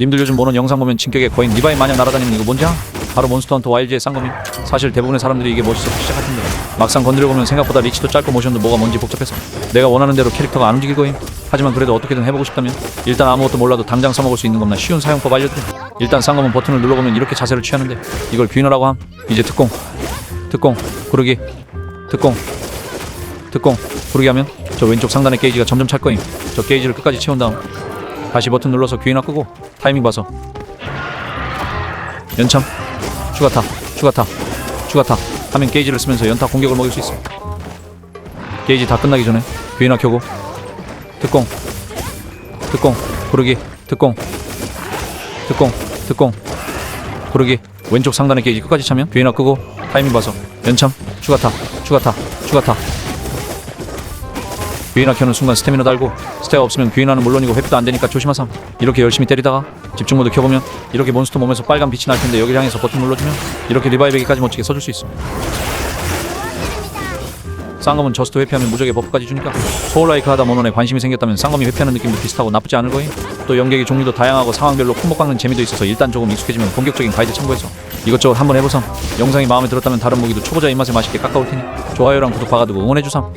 님들 요즘 보는 영상 보면 진격의 거인 리바이 마냥 날아다니는 이거 뭔지 알아? 바로 몬스터 헌터 와일드의 쌍검임 사실 대부분의 사람들이 이게 멋있어서 텐데 막상 건드려보면 생각보다 리치도 짧고 모션도 뭐가 뭔지 복잡해서 내가 원하는 대로 캐릭터가 안 움직일 거임. 하지만 그래도 어떻게든 해보고 싶다면 일단 아무것도 몰라도 당장 써먹을 수 있는 겁나 쉬운 사용법 알려드림 일단 쌍검은 버튼을 눌러보면 이렇게 자세를 취하는데 이걸 뷰너라고 함. 이제 특공 특공 고르기 특공 특공 고르기 하면 저 왼쪽 상단의 게이지가 점점 찰 거임. 저 게이지를 끝까지 채운 다음 다시 버튼 눌러서 귀나 끄고 타이밍 봐서. 연참. 추가 타. 추가 타. 추가 타. 하면 게이지를 쓰면서 연타 공격을 먹일 수 있어 게이지 다 끝나기 전에 귀나 켜고. 특공. 특공. 고르기. 특공. 특공. 특공. 고르기. 왼쪽 상단의 게이지 끝까지 차면 귀나 끄고 타이밍 봐서. 연참. 추가 타. 추가 타. 추가 타 귀나 켜는 순간 스태미너 달고 스태가 없으면 귀나는 물론이고 회피도 안 되니까 조심하삼. 이렇게 열심히 때리다가 집중 모드 켜보면 이렇게 몬스터 몸에서 빨간 빛이 날 텐데 여기 향해서 버튼 눌러주면 이렇게 리바이베기까지 멋지게 써줄 수 있어 쌍검은 저스트 회피하면 무적의 버프까지 주니까 소울라이크 하다 모논에 관심이 생겼다면 쌍검이 회피하는 느낌도 비슷하고 나쁘지 않을 거임. 또 연객의 종류도 다양하고 상황별로 콤보 깎는 재미도 있어서 일단 조금 익숙해지면 본격적인 가이드 참고해서 이것저것 한번 해보삼. 영상이 마음에 들었다면 다른 무기도 초보자 입맛에 맛있게 깎아올 테니 좋아요랑 구독 박아두고 응원해주삼